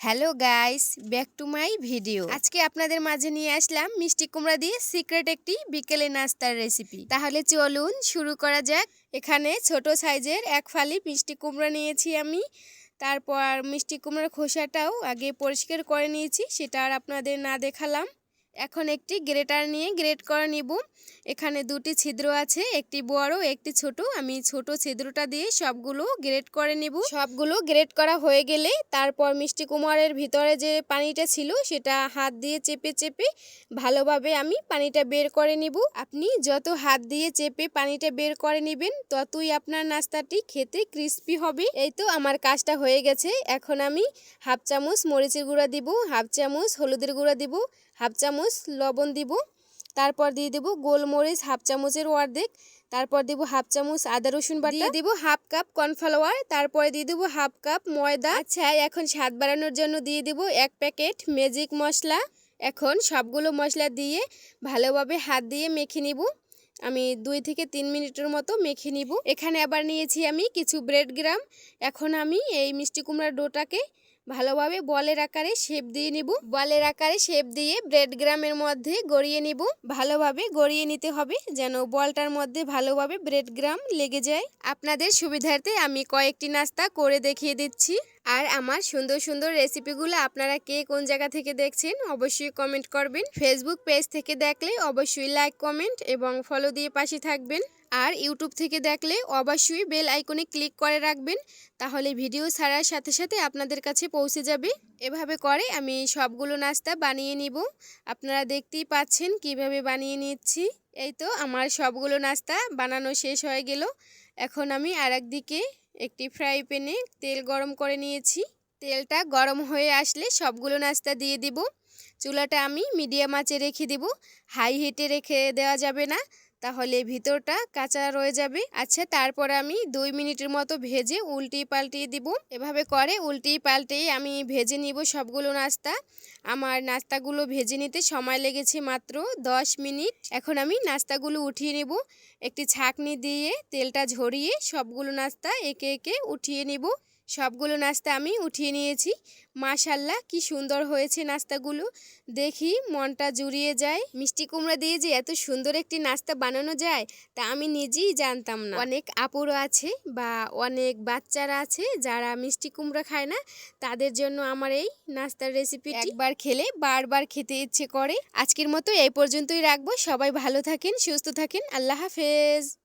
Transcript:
Hello guys, back to my video. আজকে আপনাদের মাঝে নিয়ে আসলাম মিষ্টি কুমড়া দিয়ে সিক্রেট একটি বিকেলে নাস্তার রেসিপি। তাহলে চলুন শুরু করা যাক। এখানে ছোট সাইজের এক ফালি মিষ্টি কুমড়া নিয়েছি আমি। তারপর মিষ্টি কুমড়ার খোসাটাও আগে পরিষ্কার করে নিয়েছি, সেটা আর আপনাদের না দেখালাম। এখন একটি গ্রেটার নিয়ে গ্রেট করে নিব। এখানে দুটি ছিদ্র আছে, একটি বড়, একটি ছোট। আমি ছোট ছিদ্রটা দিয়ে সবগুলো গ্রেট করে নিব। সবগুলো গ্রেট করা হয়ে গেলে তারপর মিষ্টি কুমারের ভিতরে যে পানিটা ছিল সেটা হাত দিয়ে চেপে চেপে ভালোভাবে আমি পানিটা বের করে নিব। আপনি যত হাত দিয়ে চেপে পানিটা বের করে নেবেন, ততই আপনার নাস্তাটি খেতে ক্রিস্পি হবে। এই তো আমার কাজটা হয়ে গেছে। এখন আমি হাফ চামচ মরিচের গুঁড়া দিব, হাফ চামচ হলুদের গুঁড়া দিব হাফ চামচ লবণ দিব। তারপর দিয়ে দেবো গোলমরিচ হাফ চামচের অর্ধেক। তারপর দেবো হাফ চামচ আদা রসুন বাটা। দিয়ে দেবো হাফ কাপ কর্নফ্লাওয়ার। তারপরে দিয়ে দেবো হাফ কাপ ময়দা। আচ্ছা এখন স্বাদ বাড়ানোর জন্য দিয়ে দেবো এক প্যাকেট ম্যাজিক মশলা। এখন সবগুলো মশলা দিয়ে ভালোভাবে হাত দিয়ে মেখে নিব। আমি দুই থেকে তিন মিনিটের মতো মেখে নিব। এখানে আবার নিয়েছি আমি কিছু ব্রেড গ্রাম। এখন আমি এই মিষ্টি কুমড়ার ডোটাকে ভালোভাবে বলের আকারে শেপ দিয়ে নিব। বলের আকারে শেপ দিয়ে ব্রেড গ্রামের মধ্যে গড়িয়ে নিব। ভালোভাবে গড়িয়ে নিতে হবে যেন বলটার মধ্যে ভালোভাবে ব্রেড গ্রাম লেগে যায়। আপনাদের সুবিধার্থে আমি কয়েকটি নাস্তা করে দেখিয়ে দিচ্ছি। আর আমার সুন্দর সুন্দর রেসিপিগুলো আপনারা কে কোন জায়গা থেকে দেখছেন, অবশ্যই কমেন্ট করবেন। ফেসবুক পেজ থেকে দেখলে অবশ্যই লাইক কমেন্ট এবং ফলো দিয়ে পাশে থাকবেন। আর ইউটিউব থেকে দেখলে অবশ্যই বেল আইকনে ক্লিক করে রাখবেন। তাহলে ভিডিও ছাড়ার সাথে সাথে আপনাদের কাছে পৌঁছে যাবে। এভাবে করে আমি সবগুলো নাস্তা বানিয়ে নিব। আপনারা দেখতেই পাচ্ছেন কীভাবে বানিয়ে নিচ্ছি। এই তো আমার সবগুলো নাস্তা বানানো শেষ হয়ে গেল। এখন আমি আর দিকে একটি ফ্রাই প্যানে তেল গরম করে নিয়েছি। তেলটা গরম হয়ে আসলে সবগুলো নাস্তা দিয়ে দিব। চুলাটা আমি মিডিয়াম আঁচে রেখে দিব। হাই হিটে রেখে দেওয়া যাবে না। তাহলে ভিতরটা কাঁচা রয়ে যাবে। আচ্ছা তারপর আমি দুই মিনিটের মতো ভেজে উল্টিয়ে পাল্টিয়ে দিব। এভাবে করে উল্টিয়ে পাল্টিয়ে আমি ভেজে নিব সবগুলো নাস্তা। আমার নাস্তাগুলো ভেজে নিতে সময় লেগেছে মাত্র দশ মিনিট। এখন আমি নাস্তাগুলো উঠিয়ে নেব। একটি ছাকনি দিয়ে তেলটা ঝরিয়ে সবগুলো নাস্তা একে একে উঠিয়ে নিব। সবগুলো নাস্তা আমি উঠিয়ে নিয়েছি। মাশাল্লাহ, কি সুন্দর হয়েছে নাস্তাগুলো। দেখি মনটা জুড়িয়ে যায়। মিষ্টি কুমড়া দিয়ে যে এত সুন্দর একটি নাস্তা বানানো যায়, তা আমি নিজেই জানতাম না। অনেক আপুরো আছে বা অনেক বাচ্চারা আছে, যারা মিষ্টি কুমড়া খায় না, তাদের জন্য আমার এই নাস্তার রেসিপি একবার খেলে বারবার খেতে ইচ্ছে করে। আজকের মতো এই পর্যন্তই রাখব। সবাই ভালো থাকেন, সুস্থ থাকেন। আল্লাহ হাফেজ।